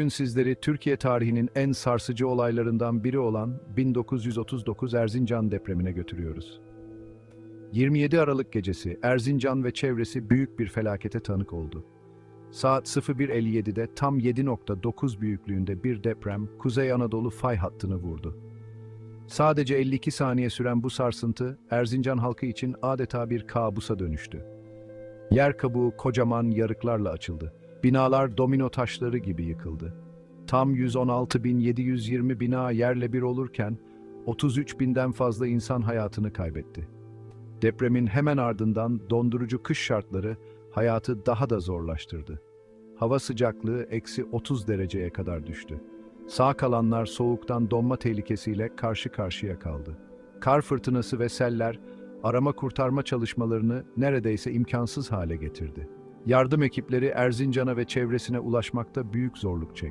Bugün sizleri Türkiye tarihinin en sarsıcı olaylarından biri olan 1939 Erzincan depremine götürüyoruz. 27 Aralık gecesi Erzincan ve çevresi büyük bir felakete tanık oldu. Saat 01.57'de tam 7.9 büyüklüğünde bir deprem Kuzey Anadolu fay hattını vurdu. Sadece 52 saniye süren bu sarsıntı Erzincan halkı için adeta bir kabusa dönüştü. Yer kabuğu kocaman yarıklarla açıldı. Binalar domino taşları gibi yıkıldı. Tam 116.720 bina yerle bir olurken 33 binden fazla insan hayatını kaybetti. Depremin hemen ardından dondurucu kış şartları hayatı daha da zorlaştırdı. Hava sıcaklığı eksi 30 dereceye kadar düştü. Sağ kalanlar soğuktan donma tehlikesiyle karşı karşıya kaldı. Kar fırtınası ve seller arama kurtarma çalışmalarını neredeyse imkansız hale getirdi. Yardım ekipleri Erzincan'a ve çevresine ulaşmakta büyük zorluk çekti.